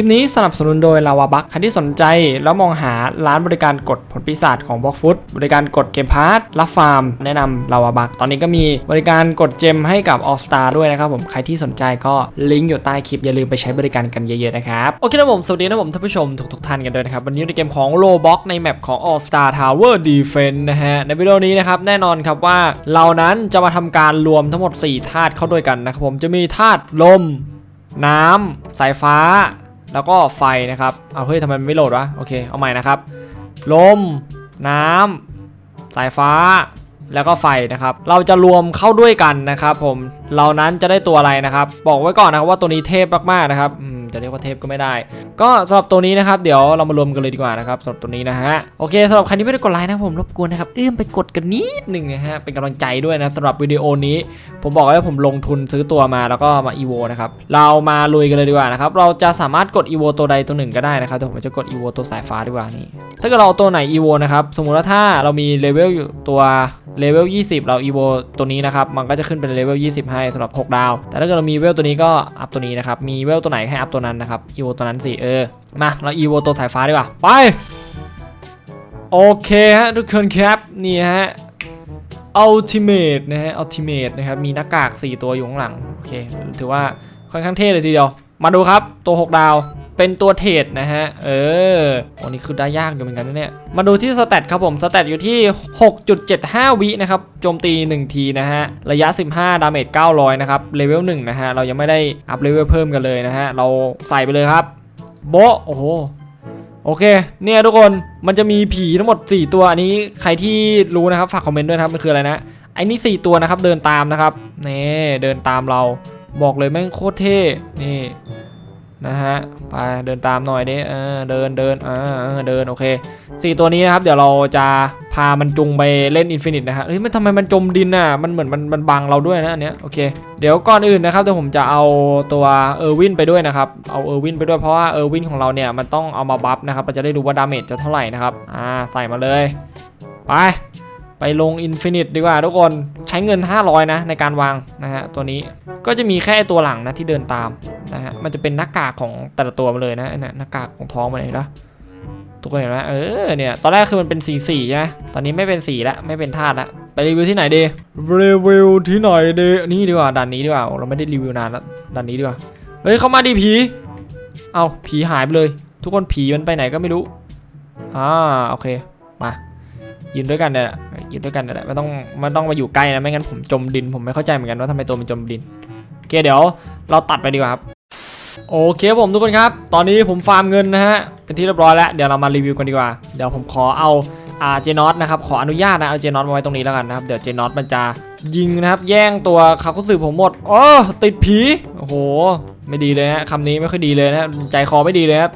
ลิปนี้สนับสนุนโดยลาวาบัคใครที่สนใจแล้วมองหาร้านบริการกดผลปีศาจของบล็อกฟุตบริการกดเกมพาร์ทรับฟาร์ม แนะนำลาวาบัคตอนนี้ก็มีบริการกดเจมให้กับ All Star ด้วยนะครับผมใครที่สนใจก็ลิงก์อยู่ใต้คลิปอย่าลืมไปใช้บริการกันเยอะๆนะครับโอเคนะผมสวัสดีนะผมท่านผู้ชมทุกๆท่านกันด้วยนะครับวันนี้ในเกมของ Roblox ในแมปของ All Star Tower Defense นะฮะในวิดีโอนี้นะครับแน่นอนครับว่าเรานั้นจะมาทำการรวมทั้งหมด 4 ธาตุเข้าด้วยกันนะครับผมจะมีธาตุลม น้ำสายฟ้า แล้วก็ไฟนะครับ เอาเฮ้ยทำไมไม่โหลดวะ โอเค เอาใหม่นะครับ ลม น้ำ สายฟ้า แล้วก็ไฟนะครับ เราจะรวมเข้าด้วยกันนะครับผม เหล่านั้นจะได้ตัวอะไรนะครับ บอกไว้ก่อนนะครับว่าตัวนี้เทพมากๆนะครับ จะเรียกว่าเทพก็ไม่ได้ ก็สำหรับตัวนี้นะครับเดี๋ยวเรามารวมกันเลยดีกว่านะครับสำหรับตัวนี้นะฮะโอเคสำหรับใครที่ไม่ได้กดไลค์นะผมรบกวนนะครับเอื้อมไปกดกันนิดหนึ่งนะฮะเป็นกำลังใจด้วยนะครับสำหรับวิดีโอนี้ ผมบอกแล้วผมลงทุนซื้อตัวมาแล้วก็มาอีโวนะครับเรามาลุยกันเลยดีกว่านะครับเราจะสามารถกดอีโวตัวใดตัวหนึ่งก็ได้นะครับแต่ผมจะกดอีโวตัวสายฟ้าดีกว่านี่ถ้าเกิดเราเอาตัวไหนอีโวนะครับสมมุติว่าถ้าเรามีเลเวลอยู่ตัวเลเวล 20 เราอีโวตัวนี้นะครับ มันก็จะขึ้นเป็นเลเวล 20 ให้สำหรับ 6 ดาว แต่ถ้าเกิดเรามีเวลตัวนี้ก็อัพตัวนี้นะครับ มีเวลตัวไหนให้อัพตัวนั้นนะครับอีโวตัวนั้นสิเออมาเราอีโวตัวสายฟ้าดีกว่าไปโอเคฮะทุกคนครับนี่ฮะอัลติเมตนะฮะอัลติเมตนะครับมีหน้ากาก 4 ตัวอยู่ข้างหลัง โอเค ถือว่าค่อนข้างเท่เลยทีเดียว มาดูครับ ตัว 6 ดาว เป็นตัวเทรดนะฮะ เออโอ้นี่คือได้ยากอยู่เหมือนกันนะเนี่ย มาดูที่สเตตครับผม สเตตอยู่ที่ 6.75 วินะครับ โจมตี 1 ทีนะฮะ ระยะ 15 ดาเมจ 900 นะครับ เลเวล 1 นะฮะ เรายังไม่ได้อัพเลเวลเพิ่มกันเลยนะฮะ เราใส่ไปเลยครับ โบโอ้โหโอเค เนี่ยทุกคน มันจะมีผีทั้งหมด 4 ตัว อันนี้ใครที่รู้นะครับ ฝากคอมเมนต์ด้วยนะครับ มันคืออะไรนะ ไอ้นี่ 4 ตัวนะครับ เดินตามนะครับ นี่ เดินตามเรา บอกเลยแม่งโคตรเท่ นี่ นะฮะไปเดินตามหน่อยดิเออเดินเดินเออเดินโอเค4ตัวนี้นะครับ เดี๋ยวเราจะพามันจุงไปเล่นอินฟินิตนะฮะเฮ้ยมันทำไมมันจมดินอะมันเหมือนมันมันบังเราด้วยนะอันเนี้ยโอเคเดี๋ยวก่อนอื่นนะครับเดี๋ยวผมจะเอาตัวเออร์วินไปด้วยนะครับเอาเออร์วินไปด้วยเพราะว่าเออร์วินของเราเนี่ยมันต้องเอามาบัฟนะครับเราจะได้รู้ว่าดาเมจจะเท่าไหร่นะครับอ่าใส่มาเลยไป ไปลงอินฟินิตดีกว่าทุกคนใช้เงิน 500 นะในการวางนะฮะตัวนี้ก็จะมีแค่ตัวหลังนะที่เดินตามนะฮะมันจะเป็นหน้ากากของแต่ละตัวมาเลยนะเนี่ยหน้ากากของท้องมันเห็นะทุกคนเห็นไหมเออเนี่ยตอนแรกคือมันเป็นสีสีใช่ไหมตอนนี้ไม่เป็นสีละไม่เป็นธาตุละไปรีวิวที่ไหนดีรีวิวที่ไหนดีนี่ดีกว่าด่านนี้ดีกว่าเราไม่ได้รีวิวนานละด่านนี้ดีกว่าเฮ้ยเข้ามาดิผีเอาผีหายไปเลย ทุกคนผีมันไปไหนก็ไม่รู้อ่าโอเคมา ยืนด้วยกันเนี่ยยืนด้วยกันเนี่ยแหละไม่ต้องไม่ต้องมาอยู่ใกล้นะไม่งั้นผมจมดิน ผมไม่เข้าใจเหมือนกันว่าทำไมตัวมันจมดินโอเคเดี๋ยวเราตัดไปดีกว่าครับโอเคผมทุกคนครับ ตอนนี้ผมฟาร์มเงินนะฮะเป็นที่เรียบร้อยแล้วเดี๋ยวเรามารีวิวกันดีกว่าเดี๋ยวผมขอเอาอาเจนอตนะครับขออนุญาตนะเอาเจนอตมาไว้ตรงนี้แล้วกันนะครับเดี๋ยวเจนอตมันจะยิงนะครับ แย่งตัวคาคุสึผมหมดอ๋อติดผีโอ้โห ไม่ดีเลยฮะคำนี้ไม่ค่อยดีเลยนะใจคอไม่ดีเลยครับ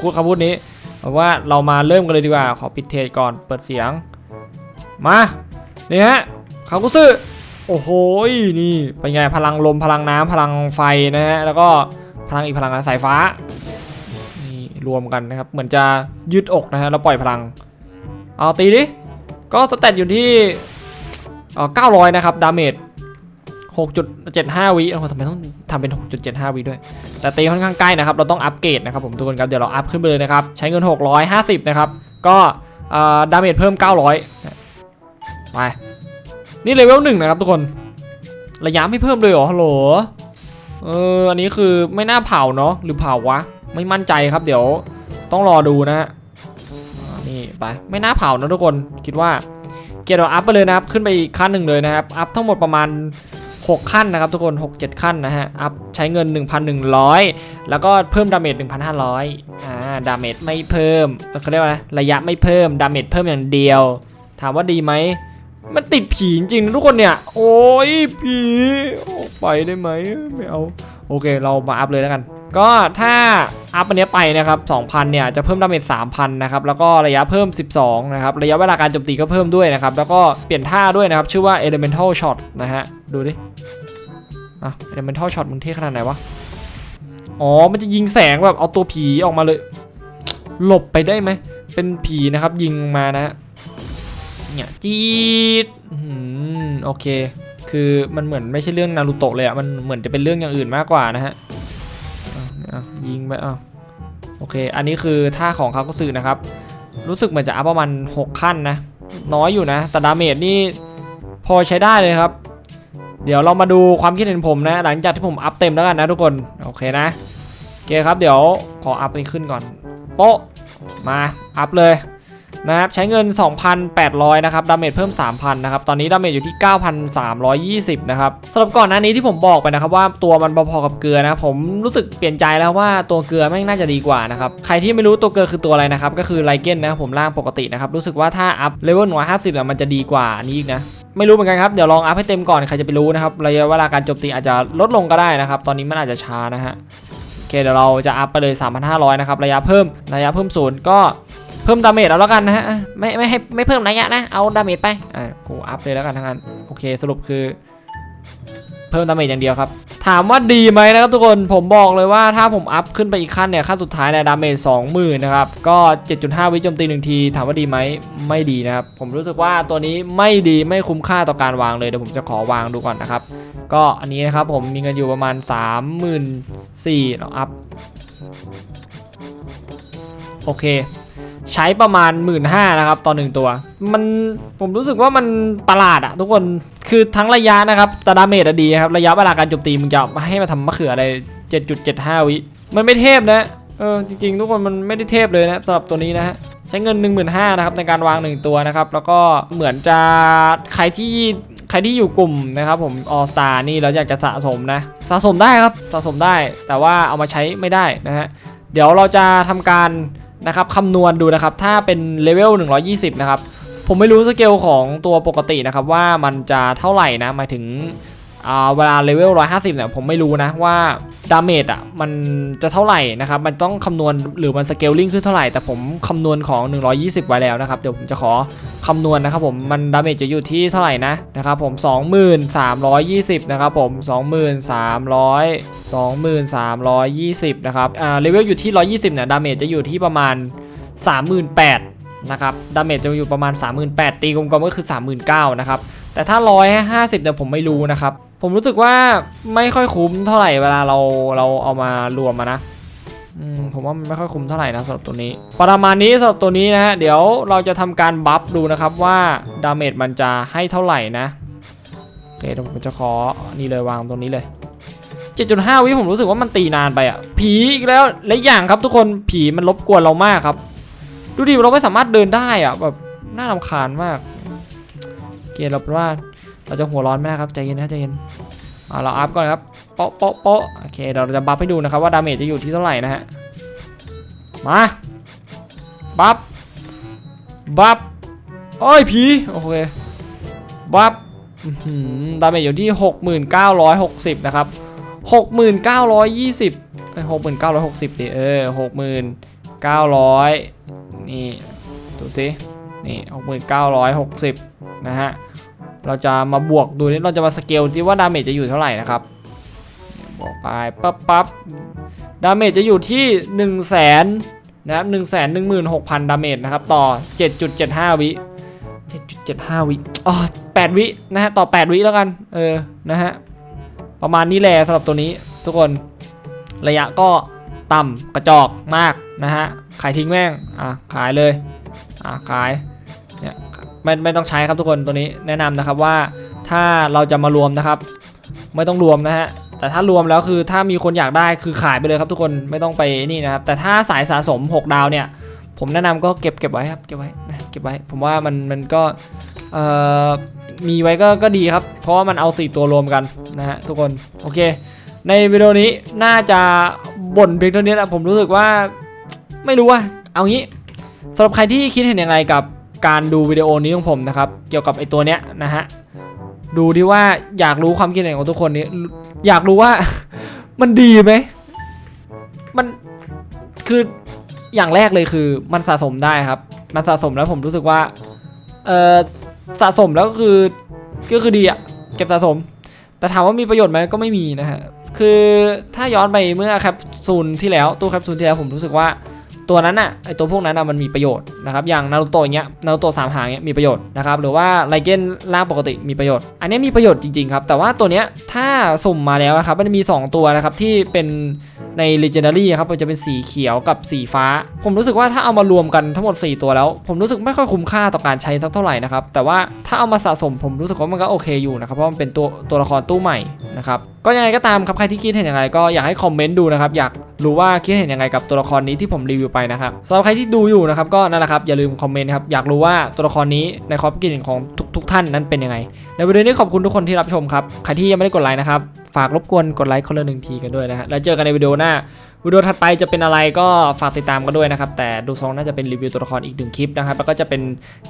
พูดคำพูดนี้ บอกว่าเรามาเริ่มกันเลยดีกว่า ขอปิดเทจก่อน เปิดเสียง มานี่ฮะคาคุสึโอ้โห นี่เป็นไง พลังลม พลังน้ำพลังไฟนะฮะ แล้วก็พลังอีกพลังงานสายฟ้า นี่รวมกันนะครับ เหมือนจะยืดอกนะฮะ แล้วปล่อยพลัง เอาตีดิ ก็สเตตอยู่ที่เอ่อ900นะครับ ดาเมจ 6.75วิโอ้โหทำไมต้องทำเป็น 6.75วิด้วย แต่ตีค่อนข้างใกล้นะครับ เราต้องอัปเกรดนะครับผมทุกคนครับ เดี๋ยวเราอัพขึ้นไปเลยนะครับ ใช้เงิน 650 นะครับ ก็ดาเมจเพิ่ม 900 ไป นี่เลเวลหนึ่งนะครับทุกคน ระยะไม่เพิ่มเลยเหรอ ฮัลโหล เออ อันนี้คือไม่น่าเผาเนาะ หรือเผาวะ ไม่มั่นใจครับ เดี๋ยวต้องรอดูนะฮะนี่ไป ไม่น่าเผานะทุกคน คิดว่า เกียร์เราอัพไปเลยนะครับ ขึ้นไปอีกขั้นหนึ่งเลยนะครับ อัพทั้งหมดประมาณ 6 ขั้นนะครับทุกคน 6 7 ขั้นนะฮะ อัพใช้เงิน 1,100 แล้วก็เพิ่มดาเมจ1,500 อ่า ดาเมจไม่เพิ่มเขาเรียกว่าอะไรระยะไม่เพิ่ม ดาเมจเพิ่มอย่างเดียว ถามว่าดีไหม มันติดผีจริงทุกคนเนี่ย โอ้ยผีออกไปได้ไหมไม่เอา โอเค เรามาอัพเลยแล้วกัน ก็ถ้าอัพอันเนี้ยไปนะครับ2,000เนี่ยจะเพิ่มดาเมจ3,000นะครับแล้วก็ระยะเพิ่ม 12นะครับระยะเวลาการโจมตีก็เพิ่มด้วยนะครับแล้วก็เปลี่ยนท่าด้วยนะครับชื่อว่า elemental shot นะฮะดูดิอะ elemental shot มึงเท่ขนาดไหนวะอ๋อ มันจะยิงแสงแบบเอาตัวผีออกมาเลย หลบไปได้ไหม เป็นผีนะครับยิงมานะฮะเนี่ยจี๊ดโอเค คือมันเหมือนไม่ใช่เรื่องนารูโตะเลยอะมันเหมือนจะเป็นเรื่องอย่างอื่นมากกว่านะฮะ อาเอายิงไปเอาโอเค อันนี้คือท่าของคากุสึนะครับ รู้สึกเหมือนจะอัพประมาณ 6 ขั้นนะ น้อยอยู่นะ แต่ดาเมจนี่พอใช้ได้เลยครับ เดี๋ยวเรามาดูความคิดเห็นผมนะ หลังจากที่ผมอัพเต็มแล้วกันนะทุกคน โอเคนะโอเคครับ เดี๋ยวขออัพนี้ขึ้นก่อน โป๊ะ มา อัพเลย นะครับใช้เงิน 2,800 นะครับดาเมจเพิ่ม 3,000 นะครับ ตอนนี้ดาเมจอยู่ที่ 9,320 นะครับสำหรับก่อนหน้านี้ที่ผมบอกไปนะครับว่าตัวมันพอๆกับเกลือนะผมรู้สึกเปลี่ยนใจแล้วว่าตัวเกลือแม่งน่าจะดีกว่านะครับใครที่ไม่รู้ตัวเกลือคือตัวอะไรนะครับก็คือไลเกนนะครับผมล่างปกตินะครับรู้สึกว่าถ้าอัพเลเวล150เนี่ยมันจะดีกว่านี้อีกนะไม่รู้เหมือนกันครับ เดี๋ยวลองอัพให้เต็มก่อน ใครจะไปรู้นะครับระยะเวลาการโจมตีอาจจะลดลงก็ได้นะครับ ตอนนี้มันอาจจะช้านะฮะ โอเค เดี๋ยวเราจะอัพไปเลย 3,500 นะครับ ระยะเพิ่ม ระยะเพิ่มศูนย์ก็ เพิ่มดาเมจเอาแล้วกันนะฮะไม่ไม่ให้ไม่เพิ่มระยะนะเอาดาเมจไปอ่ากูอัพเลยแล้วกันทั้งนั้นโอเคสรุปคือ เพิ่มดาเมจอย่างเดียวครับ ถามว่าดีไหมนะครับทุกคนผมบอกเลยว่าถ้าผมอัพขึ้นไปอีกขั้นเนี่ยขั้นสุดท้ายเนี่ยดาเมจ20,000นนะครับก็ 7.5 วิโจมตีหนึ่งทีถามว่าดีไหมไม่ดีนะครับผมรู้สึกว่าตัวนี้ไม่ดีไม่คุ้มค่าต่อการวางเลยเดี๋ยวผมจะขอวางดูก่อนนะครับก็อันนี้นะครับผมมีเงินอยู่ประมาณ 34,000เราอัพโอเค ใช้ประมาณ 1 5ื่นนะครับต่อหนึ่งตัว มันผมรู้สึกว่ามันประหลาดอะทุกคนคือทั้งระยะนะครับแต่ดาเมจดีครับ ระยะเวลาการโจมตีมึงจะมาให้มาทำมะเขืออะไร 7.75 วิมันไม่เทพนะเออจริงๆ ทุกคนมันไม่ได้เทพเลยนะสำหรับตัวนี้นะฮะใช้เงิน 1 5 0 0 0นะครับในการวาง 1 ตัวนะครับ แล้วก็เหมือนจะใครที่ใครที่อยู่กลุ่มนะครับผม All Star นี่เราอยากจะสะสมนะ สะสมได้ครับสะสมได้แต่ว่าเอามาใช้ไม่ได้นะฮะเดี๋ยวเราจะทำการ นะครับคำนวณดูนะครับถ้าเป็นเลเวล120 นะครับ ผมไม่รู้สเกลของตัวปกตินะครับว่ามันจะเท่าไหร่นะหมายถึง เวลาเลเวล 150 เนี่ยผมไม่รู้นะว่าดาเมจอะมันจะเท่าไหร่นะครับ มันต้องคำนวณหรือมันสเกลลิงขึ้นเท่าไหร่ แต่ผมคำนวณของ 120 ไว้แล้วนะครับ เดี๋ยวผมจะขอคำนวณนะครับผมมันดาเมจจะอยู่ที่เท่าไหร่นะนะครับผม 2320 นะครับผม 2300 2320 นะครับอ่าเลเวลอยู่ที่ 120 เนี่ยดาเมจจะอยู่ที่ประมาณ 38,000นะครับดาเมจจะอยู่ประมาณ 38,000ตีกลมๆก็คือ 39,000 นะครับ แต่ถ้า150เนี่ยผมไม่รู้นะครับ ผมรู้สึกว่าไม่ค่อยคุ้มเท่าไหร่เวลาเราเราเอามารวมมานะผมว่ามันไม่ค่อยคุ้มเท่าไหร่นะสำหรับตัวนี้ ประมาณนี้สำหรับตัวนี้นะฮะเดี๋ยวเราจะทำการบัฟดูนะครับว่าดาเมจมันจะให้เท่าไหร่นะโอเคเดี๋ยวผมจะขอนี่เลยวางตรงนี้เลย 7.5 วิผมรู้สึกว่ามันตีนานไปอะ ผีอีกแล้วและอย่างครับทุกคนผีมันรบกวนเรามากครับ ดูดิเราไม่สามารถเดินได้อะแบบน่ารำคาญมาก เกเราเป็นว่าเราจะหัวร้อนไม่ได้ครับใจเย็นนะใจเย็นเอาเราอัพก่อนครับโป๊ะโป๊ะโป๊ะโอเคเดี๋ยวเราจะบัฟให้ดูนะครับว่าดาเมจจะอยู่ที่เท่าไหร่นะฮะมาบัฟบัฟโอ้ยผีโอเคบัฟดาเมจอยู่ที่ 6960 นะครับ 6920เอ้ย6960ดิเออ6900นี่ ดูสิ นี่6960 นะฮะ เราจะมาบวกดูนี่เราจะมาสเกลที่ว่าดาเมจจะอยู่เท่าไหร่นะครับบอกไปปั๊บปั๊บดาเมจจะอยู่ที่ 1 0 0 0 0แสนนะครับ1 1 6 0 0 0ดาเมจนะครับ ต่อ 7.75 วิ7.75 วิอ๋อ8วินะฮะ ต่อ 8 วิแล้วกัน เออ นะฮะ ประมาณนี้แหละสำหรับตัวนี้ ทุกคน ระยะก็ต่ำกระจอกมากนะฮะ ขายทิ้งแม่ง อะ ขายเลย อะ ขาย ไม่ไม่ต้องใช้ครับทุกคนตัวนี้แนะนำนะครับว่าถ้าเราจะมารวมนะครับ ไม่ต้องรวมนะฮะแต่ถ้ารวมแล้วคือถ้ามีคนอยากได้คือขายไปเลยครับทุกคนไม่ต้องไปนี่นะครับแต่ถ้าสายสะสม 6 ดาวเนี่ย ผมแนะนำก็เก็บเก็บไว้ครับเก็บไว้เก็บไว้ ผมว่ามันมันก็มีไว้ก็ก็ดีครับ เพราะว่ามันเอา 4 ตัวรวมกันนะฮะทุกคนโอเค ในวิดีโอนี้น่าจะบ่นเพียงเท่านี้แหละผมรู้สึกว่าไม่รู้ว่าเอางี้สำหรับใครที่คิดเห็นอย่างไรกับ การดูวิดีโอนี้ของผมนะครับ เกี่ยวกับไอ้ตัวเนี้ยนะฮะ ดูที่ว่าอยากรู้ความคิดเห็นของทุกคนนี้ อยากรู้ว่า มันดีไหม มันคืออย่างแรกเลยคือมันสะสมได้ครับ มันสะสมแล้วผมรู้สึกว่า เออสะสมแล้วก็คือก็คือดีอะเก็บสะสม แต่ถามว่ามีประโยชน์ไหมก็ไม่มีนะฮะ คือถ้าย้อนไปเมื่อแคปซูลที่แล้วตู้แคปซูลที่แล้วผมรู้สึกว่า ตัวนั้นอะไอตัวพวกนั้นอะมันมีประโยชน์นะครับอย่างนารูโตะอย่างเงี้ยนารูโตะสามหางเงี้ยมีประโยชน์นะครับหรือว่าไลเกนล่างปกติมีประโยชน์ อันนี้มีประโยชน์จริงๆครับแต่ว่าตัวเนี้ยถ้าสุ่มมาแล้วนะครับมันมี 2 ตัวนะครับที่เป็นใน Legendary ครับมันจะเป็นสีเขียวกับสีฟ้า ผมรู้สึกว่าถ้าเอามารวมกันทั้งหมด 4 ตัวแล้ว ผมรู้สึกไม่ค่อยคุ้มค่าต่อการใช้สักเท่าไหร่นะครับแต่ว่าถ้าเอามาสะสมผมรู้สึกว่ามันก็โอเคอยู่นะครับเพราะมันเป็นตัวตัวละครตู้ใหม่นะครับ ก็ยังไงก็ตามครับใครที่คิดเห็นยังไงก็อยากให้คอมเมนต์ดูนะครับอยากรู้ว่าคิดเห็นยังไงกับตัวละครนี้ที่ผมรีวิวไปนะครับสำหรับใครที่ดูอยู่นะครับก็นั่นแหละครับอย่าลืมคอมเมนต์ครับอยากรู้ว่าตัวละครนี้ในความคิดเห็นของทุกทุกท่านนั้นเป็นยังไง ในวิดีโอนี้ขอบคุณทุกคนที่รับชมครับใครที่ยังไม่ได้กดไลค์นะครับฝากรบกวนกดไลค์คนละหนึ่งทีกันด้วยนะฮะแล้วเจอกันในวิดีโอหน้า วิดีโอถัดไปจะเป็นอะไรก็ฝากติดตามกันด้วยนะครับ แต่ดูทรงน่าจะเป็นรีวิวตัวละครอีกหนึ่งคลิปนะครับ แล้วก็จะเป็น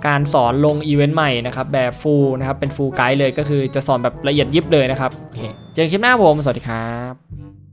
การสอนลงอีเวนต์ใหม่นะครับ แบบฟูลนะครับ เป็นฟูลไกด์เลยก็คือจะสอนแบบละเอียดยิบเลยนะครับ โอเค เจอกันคลิปหน้าผม สวัสดีครับ